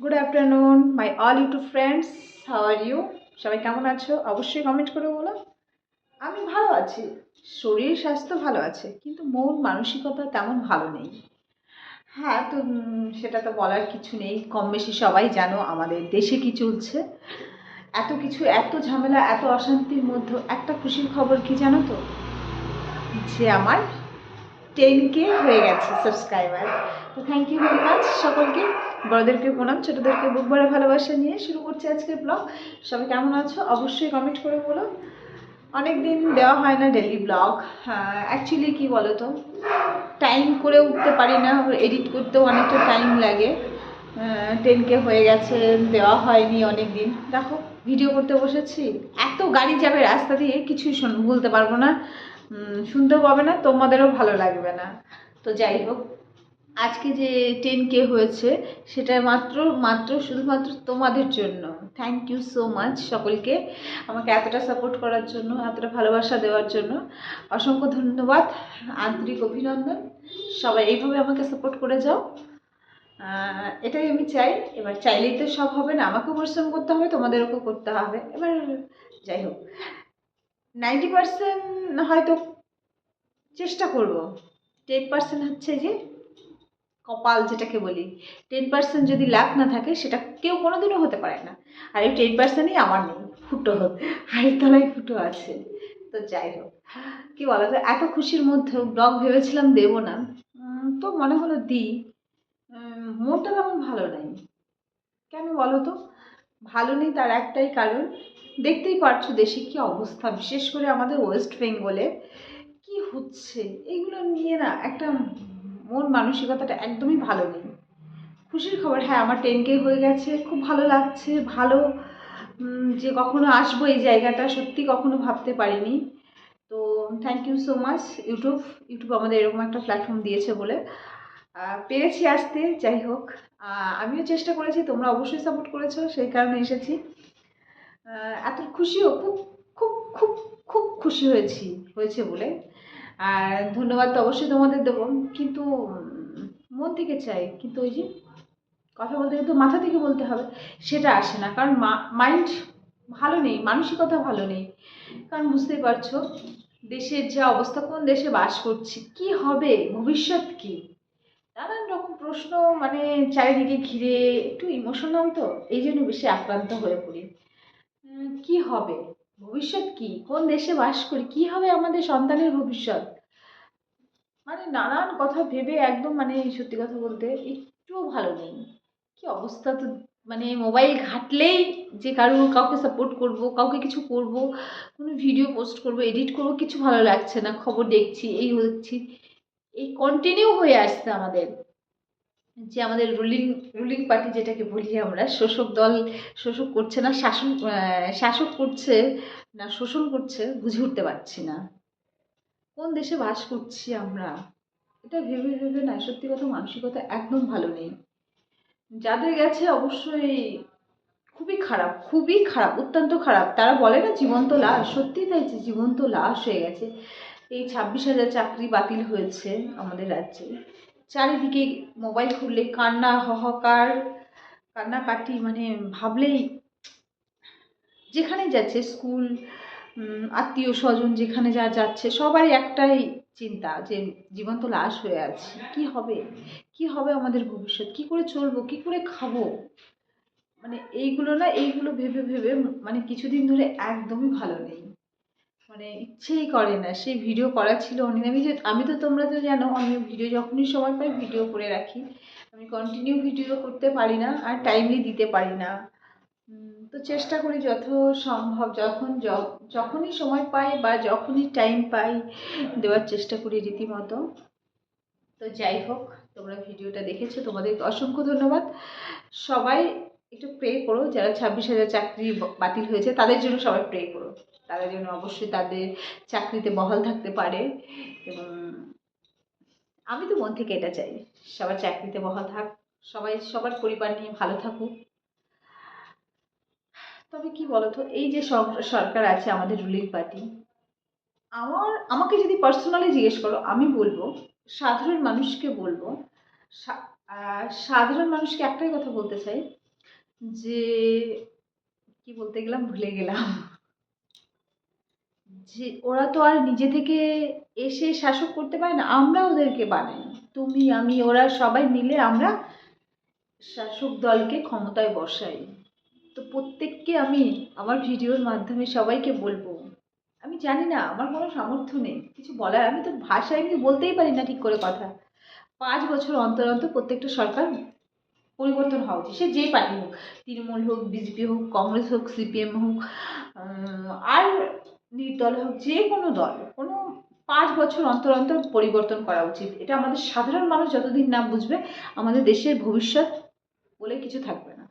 Good afternoon my all YouTube friends how are you সবাই কেমন আছো? অবশ্যই কমেন্ট করে বলো। আমি ভালো আছি। শরীর, স্বাস্থ্য ভালো আছে, কিন্তু মন মানসিকতা তেমন ভালো নেই। হ্যাঁ তো সেটা তো বলার কিছু নেই। কম বেশি সবাই জানো আমাদের দেশে কি চলছে। এত কিছু, এত ঝামেলা, এত অশান্তির মধ্যে একটা খুশির খবর কি জানো তো? যে আমার টেন কে হয়ে গেছে সাবস্ক্রাইবার তো থ্যাংক ইউ ভেরি মাচ সকলকে। বড়দেরকে প্রণাম, ছোটোদেরকে বুক ভরে ভালোবাসা নিয়ে শুরু করছি আজকের ব্লগ সবাই কেমন আছো? অবশ্যই কমেন্ট করে বলো। অনেক দিন দেওয়া হয় না ডেলি ব্লগ অ্যাকচুয়ালি কী বলো তো টাইম করে উঠতে পারি না এডিট করতেও অনেকটা টাইম লাগে। টেনকে হয়ে গেছে, দেওয়া হয়নি অনেক দিন দেখো ভিডিও করতে বসেছি। এত গাড়ি যাবে রাস্তা দিয়ে, কিছুই শোন বলতে পারব না। শুনতেও পাবে না, তোমাদেরও ভালো লাগবে না। তো যাই হোক আজকে যে টেন কে হয়েছে, সেটা মাত্র মাত্র শুধুমাত্র তোমাদের জন্য। থ্যাংক ইউ সো মাচ সকলকে আমাকে এতটা সাপোর্ট করার জন্য, এতটা ভালোবাসা দেওয়ার জন্য। অসংখ্য ধন্যবাদ, আন্তরিক অভিনন্দন। সবাই এইভাবে আমাকে সাপোর্ট করে যাও। এটাই আমি চাই। এবার চাইলেই তো সব হবে না, আমাকেও পরিশ্রম করতে হবে, তোমাদেরকেও করতে হবে। এবার যাই হোক। নাইনটি পার্সেন্ট হয়তো চেষ্টা করব। টেন পার্সেন্ট হচ্ছে যে কপাল যেটাকে বলি টেন পার্সেন্ট যদি লাভ না থাকে সেটা কেউ কোনোদিনও হতে পারে না। আর এই টেন পার্সেন্টই আমার নেই, ফুটো হাড়ির তলায় ফুটো আছে। তো যাই হোক, কী বলো তো এত খুশির মধ্যেও ব্লগ ভেবেছিলাম দেবো না। তো মনে হলো দিই। মনটা তেমন ভালো নাই। কেন বলো তো? ভালো নেই তার একটাই কারণ, দেখতেই পারছ দেশে কি অবস্থা, বিশেষ করে আমাদের ওয়েস্ট বেঙ্গলে। কি হচ্ছে? এগুলো নিয়ে না একটা মন মানসিকতাটা একদমই ভালো নেই। খুশির খবর হ্যাঁ আমার টেন কে হয়ে গেছে, খুব ভালো লাগছে, ভালো যে কখনো আসব এই জায়গাটা, সত্যি কখনো ভাবতে পারিনি। তো thank you so much YouTube YouTube আমাদের এরকম একটা প্ল্যাটফর্ম দিয়েছে বলে। পেরেছি আসতে, যাই হোক। আমিও চেষ্টা করেছি, তোমরা অবশ্যই সাপোর্ট করেছ, সেই কারণে এসেছি। এত খুশিও, খুব খুব খুব খুব খুশি হয়েছি, হয়েছে বলে। আর ধন্যবাদ তো অবশ্যই তোমাদের দেবো। কিন্তু মন থেকে চাই। কিন্তু ওই যে কথা বলতে কিন্তু মাথা থেকে বলতে হবে, সেটা আসে না। কারণ মাইন্ড ভালো নেই, মানসিকতা ভালো নেই। কারণ বুঝতেই পারছ, দেশের যা অবস্থা, কোন দেশে বাস করছি, কি হবে, ভবিষ্যৎ কি? নানান রকম প্রশ্ন মানে চারিদিকে ঘিরে, একটু ইমোশনাল তো, এই জন্য বেশি আক্রান্ত হয়ে পড়ি। কি হবে? ভবিষ্যৎ কি? কোন দেশে বাস করি? কি হবে আমাদের সন্তানের ভবিষ্যৎ? মানে নানান কথা ভেবে একদম মানে সত্যি কথা বলতে একটুও ভালো নেই। কি অবস্থা তো মানে মোবাইল ঘাটলেই যে কারও কাউকে সাপোর্ট করব, কাউকে কিছু করব, কোনো ভিডিও পোস্ট করব এডিট করব, কিছু ভালো লাগছে না। খবর দেখছি, এই হচ্ছি এই কন্টিনিউ হয়ে আসছে আমাদের। যে আমাদের রুলিং রুলিং পার্টি যেটাকে বলি আমরা, শোষক দল শোষক করছে না, শাসন শাসক করছে না, শোষণ করছে, বুঝে উঠতে পারছি না। কোন দেশে বাস করছি আমরা? এটা ভেবে ভেবে না, সত্যি কথা মানসিকতা একদম ভালো নেই। যাদের গেছে অবশ্যই খুবই খারাপ খুবই খারাপ, অত্যন্ত খারাপ। তারা বলে না জীবন্ত লাশ, সত্যি তাই যে জীবন্ত লাশ হয়ে গেছে। এই ছাব্বিশ হাজার চাকরি বাতিল হয়েছে আমাদের রাজ্যে। চারিদিকে মোবাইল খুললে কান্না, হাহাকার, কান্নাকাটি মানে ভাবলেই যেখানে যাচ্ছে স্কুল আত্মীয় স্বজন যেখানে যা যাচ্ছে, সবারই একটাই চিন্তা যে জীবন্ত লাশ হয়ে আছে। কি হবে? কি হবে আমাদের ভবিষ্যৎ? কি করে চলবো? কি করে খাব? মানে এইগুলো না, এইগুলো ভেবে ভেবে মানে কিছুদিন ধরে একদমই ভালো নেই। মানে ইচ্ছেই করে না। সেই ভিডিও করা ছিল অনেক আমি আমি তো তোমরা তো জানো, আমি ভিডিও যখনই সময় পাই ভিডিও করে রাখি। আমি কন্টিনিউ ভিডিও করতে পারি না আর টাইমলি দিতে পারি না। তো চেষ্টা করি যত সম্ভব, যখন যখনই সময় পাই বা যখনই টাইম পাই, দেওয়ার চেষ্টা করি রীতিমতো। তো যাই হোক, তোমরা ভিডিওটা দেখেছ, তোমাদেরকে অসংখ্য ধন্যবাদ। সবাই একটু প্রে করো, যারা ছাব্বিশ হাজার চাকরি বাতিল হয়েছে, তাদের জন্য সবাই প্রে করো। তাদের যেন অবশ্যই তাদের চাকরিতে বহাল থাকতে পারে। এবং আমি তো মন থেকে এটা চাই, সবার চাকরিতে বহাল থাক, সবাই, সবার পরিবার নিয়ে ভালো থাকুক। তবে কি বলতো, এই যে সর- সরকার আছে আমাদের রুলিং পার্টি আমার, আমাকে যদি পার্সোনালি জিজ্ঞেস করো, আমি বলব, সাধারণ মানুষকে বলব সাধারণ মানুষকে একটাই কথা বলতে চাই যে, কি বলতে গেলাম? ভুলে গেলাম। যে ওরা তো আর নিজে থেকে এসে শাসক করতে পারে না, আমরা ওদেরকে বানাই। তুমি, আমি, ওরা সবাই মিলে আমরা শাসক দলকে ক্ষমতায় বসাই। তো প্রত্যেককে আমি আমার ভিডিওর মাধ্যমে সবাইকে বলব। আমি জানি না, আমার কোনো সামর্থ্য নেই, কিছু বলার। আমি তো ভাষায় আমি বলতেই পারি না ঠিক করে কথা। পাঁচ বছর অন্তর অন্তর প্রত্যেকটা সরকার পরিবর্তন হওয়া উচিত। সে যেই পার্টি হোক, তৃণমূল হোক, বিজেপি হোক, কংগ্রেস হোক, সিপিএম হোক আর নির্দল হোক, যে কোনো দল, কোনো পাঁচ বছর অন্তর অন্তর পরিবর্তন করা উচিত। এটা আমাদের সাধারণ মানুষ যতদিন না বুঝবে, আমাদের দেশের ভবিষ্যৎ বলে কিছু থাকবে না।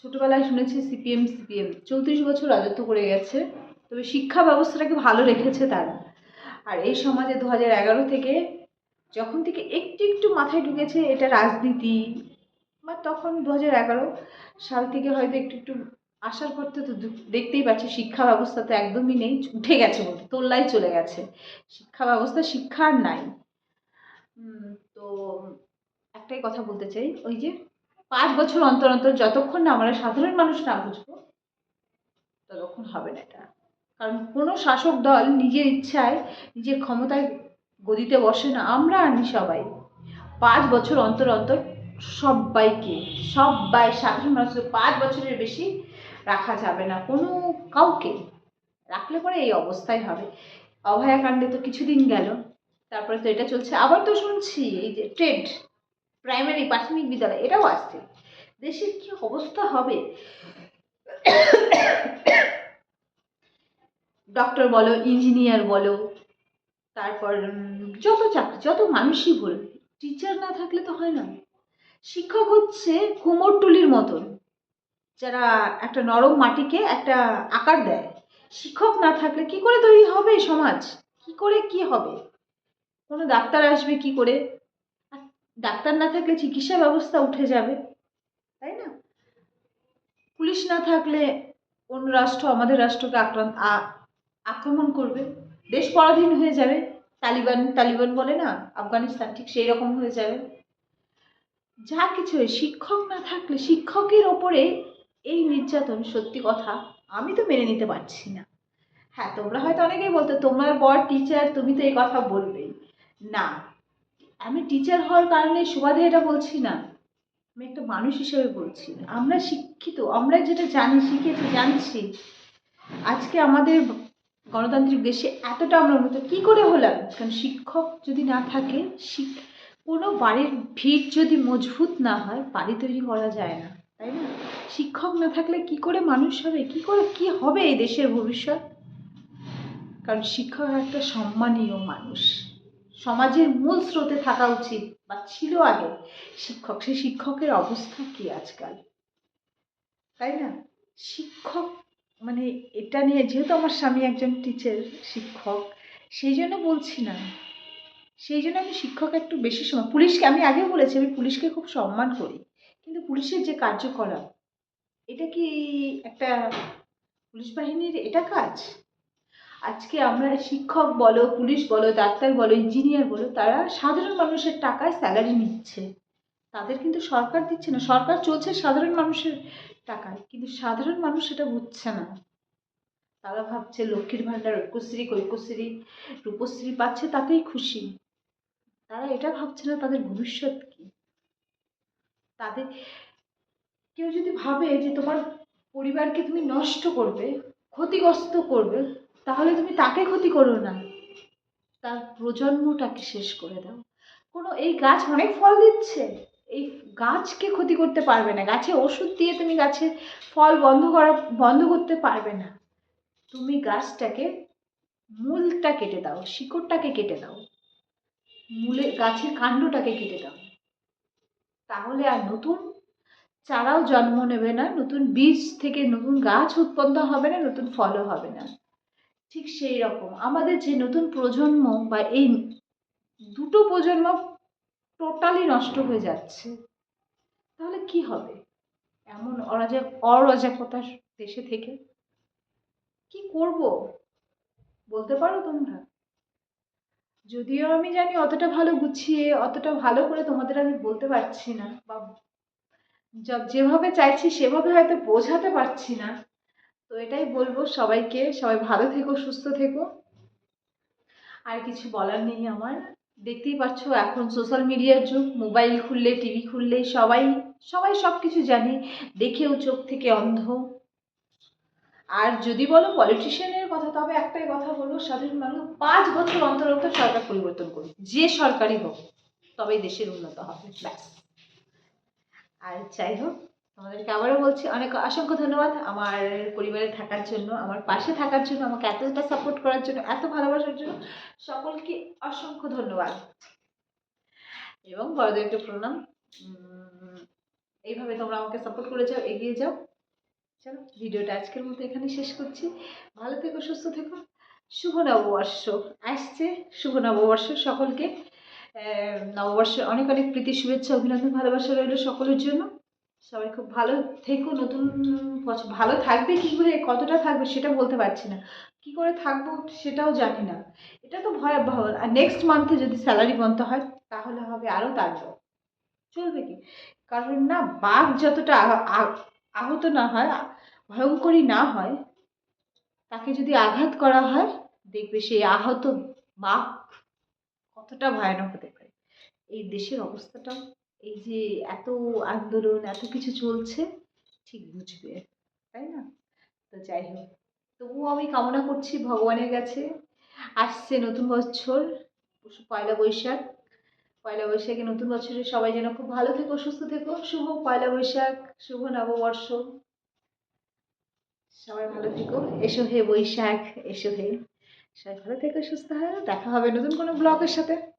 ছোটবেলায় শুনেছি সিপিএম সিপিএম, চৌত্রিশ বছর রাজত্ব করে গেছে, তবে শিক্ষা ব্যবস্থাটাকে ভালো রেখেছে তারা। আর এই সমাজে দু হাজার এগারো থেকে যখন থেকে একটু একটু মাথায় ঢুকেছে এটা রাজনীতি, বা তখন দু হাজার এগারো সাল থেকে হয়তো একটু একটু আসার পর তো দেখতেই পাচ্ছি শিক্ষা ব্যবস্থা তো একদমই নেই, উঠে গেছে বলতে তোল্লাই চলে গেছে। শিক্ষা ব্যবস্থা, শিক্ষা আর নাই। তো একটাই কথা বলতে চাই, ওই যে পাঁচ বছর অন্তর অন্তর যতক্ষণ না আমরা সাধারণ মানুষ না বুঝব, ততক্ষণ হবে না এটা। কারণ কোনো শাসক দল নিজের ইচ্ছায়, নিজের ক্ষমতায় গদিতে বসে না, আমরা আনি সবাই। পাঁচ বছর অন্তর অন্তর সবাইকে, সবাই সাধারণ মানুষকে পাঁচ বছরের বেশি রাখা যাবে না, কোনো কাউকে। রাখলে পরে এই অবস্থাই হবে। অভয়াকাণ্ডে তো কিছুদিন গেল, তারপরে তো এটা চলছে। আবার তো শুনছি, এই যে ট্রেড প্রাইমারি প্রাথমিক বিদ্যালয়, এটাও আসছে। দেশের কি অবস্থা হবে? ডক্টর বলো ইঞ্জিনিয়ার বলো, তারপর যত চাকরি, যত মানুষই বল টিচার না থাকলে তো হয় না। শিক্ষক হচ্ছে কুমোরটুলির মতন। যারা একটা নরম মাটিকে একটা আকার দেয়, শিক্ষক না থাকলে কি করে তৈরি হবে সমাজ? কি করে কি হবে? কোনো ডাক্তার আসবে কি করে? ডাক্তার না থাকলে চিকিৎসা ব্যবস্থা উঠে যাবে, তাই না? পুলিশ না থাকলে অন্য রাষ্ট্র, আমাদের রাষ্ট্রকে আক্রান্ত আক্রমণ করবে। দেশ পরাধীন হয়ে যাবে। তালিবান তালিবান বলে না, আফগানিস্তান ঠিক সেই রকম হয়ে যাবে। যা কিছু শিক্ষক না থাকলে, শিক্ষকের ওপরে এই নির্যাতন সত্যি কথা, আমি তো মেনে নিতে পারছি না। হ্যাঁ তোমরা হয়তো অনেকেই বলতো, তোমার বর টিচার তুমি তো এই কথা বলবেই। না, আমি টিচার হওয়ার কারণে সুবাদে এটা বলছি না। আমি একটা মানুষ হিসেবে বলছি। আমরা শিক্ষিত আমরা যেটা জানি, শিখেছি, জানছি। আজকে আমাদের গণতান্ত্রিক দেশে এতটা আমরা উন্নত, কী করে হলাম? কারণ শিক্ষক যদি না থাকে, শিক কোনো বাড়ির ভিত যদি মজবুত না হয়, বাড়ি তৈরি করা যায় না। তাই না? শিক্ষক না থাকলে কি করে মানুষ হবে? কি করে, কি হবে এই দেশের ভবিষ্যৎ? কারণ শিক্ষক একটা সম্মানীয় মানুষ। সমাজের মূল স্রোতে থাকা উচিত, বা ছিল আগে। শিক্ষক, সেই শিক্ষকের অবস্থা কি আজকাল? তাই না? শিক্ষক মানে এটা নিয়ে যেহেতু আমার স্বামী একজন টিচার শিক্ষক, সেই জন্য বলছি না। সেই জন্য আমি শিক্ষক একটু বেশি সময় পুলিশকে, আমি আগেও বলেছি, আমি পুলিশকে খুব সম্মান করি। কিন্তু পুলিশের যে কার্যকলাপ, এটা কি একটা পুলিশ বাহিনীর এটা কাজ? আজকে আমরা শিক্ষক বলো, পুলিশ বলো, ডাক্তার বলো, ইঞ্জিনিয়ার বলো, তারা সাধারণ মানুষের টাকায় স্যালারি নিচ্ছে। তাদের কিন্তু সরকার দিচ্ছে না। সরকার চলছে সাধারণ মানুষের টাকায়, কিন্তু সাধারণ মানুষ সেটা বুঝছে না। তারা ভাবছে লক্ষ্মীর ভাণ্ডার, ঐক্যশ্রী, কৈক্যশ্রী, রূপশ্রী পাচ্ছে তাতেই খুশি। তারা এটা ভাবছে না তাদের ভবিষ্যৎ কি। তাদের কেউ যদি ভাবে যে তোমার পরিবারকে তুমি নষ্ট করবে, ক্ষতিগ্রস্ত করবে, তাহলে তুমি তাকে ক্ষতি করো না। তার প্রজন্মটাকে শেষ করে দাও। কোনো এই গাছ অনেক ফল দিচ্ছে। এই গাছকে ক্ষতি করতে পারবে না। গাছে ওষুধ দিয়ে তুমি গাছের ফল বন্ধ করা, বন্ধ করতে পারবে না। তুমি গাছটাকে, মূলটা কেটে দাও, শিকড়টাকে কেটে দাও। মূলে, গাছের কাণ্ডটাকে কেটে দাও। তাহলে আর নতুন চারাও জন্ম নেবে না, নতুন বীজ থেকে নতুন গাছ উৎপন্ন হবে না, নতুন ফলও হবে না। ঠিক সেই রকম। আমাদের যে নতুন প্রজন্ম বা এই দুটো প্রজন্ম টোটালি নষ্ট হয়ে যাচ্ছে, তাহলে কি হবে? এমন অরাজক, অরাজকতার দেশে থেকে কি করব? বলতে পারো তোমরা? যদিও আমি জানি অতটা ভালো গুছিয়ে, অতটা ভালো করে তোমাদের আমি বলতে পারছি না বা যেভাবে চাইছি সেভাবে হয়তো বোঝাতে পারছি না। তো এটাই বলব সবাইকে, সবাই ভালো থেকো, সুস্থ থেকো। আর কিছু বলার নেই আমার। দেখতেই পাচ্ছ এখন সোশ্যাল মিডিয়ার যুগ মোবাইল খুললে টিভি খুললে সবাই সবাই সব কিছু জানে, দেখেও চোখ থেকে অন্ধ। আর যদি বলো পলিটিশিয়ানের কথা, তবে একটাই কথা বলব সাধারণ মানুষ পাঁচ বছর অন্তর অন্তর সরকার পরিবর্তন করুক। যে সরকারই হোক, তবেই দেশের উন্নত হবে। ব্যাস। আর যাই হোক, তোমাদেরকে আবারও বলছি, অনেক অসংখ্য ধন্যবাদ আমার পরিবারে থাকার জন্য, আমার পাশে থাকার জন্য, আমাকে এতটা সাপোর্ট করার জন্য, এত ভালোবাসার জন্য। সকলকে অসংখ্য ধন্যবাদ। এবং বড়দের বড়দেরকে প্রণাম। এইভাবে তোমরা আমাকে সাপোর্ট করে যাও, এগিয়ে যাও। চলো, ভিডিওটা আজকের মতো এখানে শেষ করছি। ভালো থেকো, সুস্থ থেকো। শুভ নববর্ষ। আসছে শুভ নববর্ষ সকলকে। নববর্ষে অনেক অনেক প্রীতি, শুভেচ্ছা, অভিনন্দন, ভালোবাসা রইল সকলের জন্য। সবাই খুব ভালো থেকো, নতুন বছর ভালো থাকবে কী করে, কতটা থাকবে সেটা বলতে পারছি না। কী করে থাকব সেটাও জানি না। এটা তো ভয়াবহ। আর নেক্সট মান্থে যদি স্যালারি বন্ধ হয়, তাহলে হবে আরও তারপর চলবে কি? কারণ না, বাঘ যতটা আহত না হয় ভয়ঙ্করী না হয়, তাকে যদি আঘাত করা হয়, দেখবে সেই আহত বাঘ কতটা ভয়ানক হতে পারে। এই দেশের অবস্থাটা, এই যে এত আন্দোলন, এত কিছু চলছে, ঠিক বুঝবে, তাই না? তো যাই হোক, তবুও আমি কামনা করছি, ভগবানের কাছে। আসছে নতুন বছর, পয়লা বৈশাখ পয়লা বৈশাখে নতুন বছরে সবাই যেন খুব ভালো থেকো, সুস্থ থেকো। শুভ পয়লা বৈশাখ, শুভ নববর্ষ। সবাই ভালো থেকো। এসো হে বৈশাখ, এসো হে। সবাই ভালো থেকো, সুস্থ হয় দেখা হবে নতুন কোনো ব্লগের সাথে।